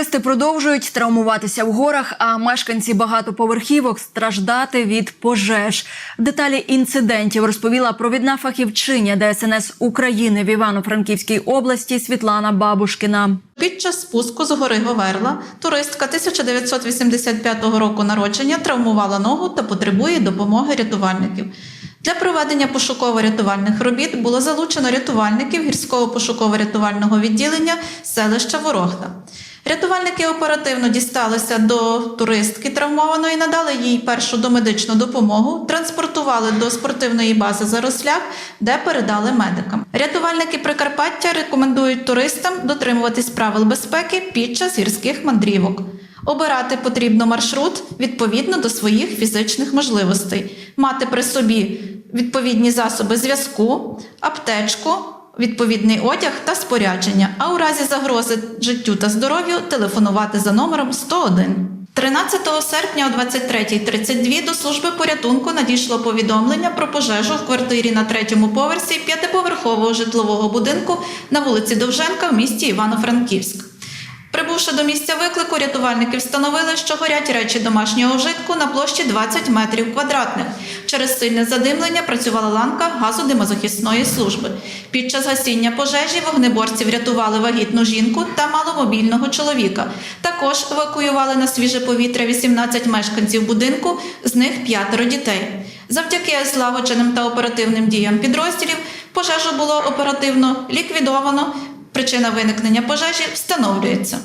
Туристи продовжують травмуватися в горах, а мешканці багатоповерхівок страждати від пожеж. Деталі інцидентів розповіла провідна фахівчиня ДСНС України в Івано-Франківській області Світлана Бабушкіна. Під час спуску з гори Говерла туристка 1985 року народження травмувала ногу та потребує допомоги рятувальників. Для проведення пошуково-рятувальних робіт було залучено рятувальників гірського пошуково-рятувального відділення селища Ворохта. Рятувальники оперативно дісталися до туристки травмованої, надали їй першу домедичну допомогу, транспортували до спортивної бази Заросляк, де передали медикам. Рятувальники Прикарпаття рекомендують туристам дотримуватись правил безпеки під час гірських мандрівок. Обирати потрібно маршрут відповідно до своїх фізичних можливостей, мати при собі відповідні засоби зв'язку, аптечку, відповідний одяг та спорядження, а у разі загрози життю та здоров'ю телефонувати за номером 101. 13 серпня о 23.32 до служби порятунку надійшло повідомлення про пожежу в квартирі на третьому поверсі п'ятиповерхового житлового будинку на вулиці Довженка в місті Івано-Франківськ. Прибувши до місця виклику, рятувальники встановили, що горять речі домашнього вжитку на площі 20 метрів квадратних. Через сильне задимлення працювала ланка газодимозахисної служби. Під час гасіння пожежі вогнеборці врятували вагітну жінку та маломобільного чоловіка. Також евакуювали на свіже повітря 18 мешканців будинку, з них п'ятеро дітей. Завдяки злагодженим та оперативним діям підрозділів пожежу було оперативно ліквідовано. Причина виникнення пожежі встановлюється.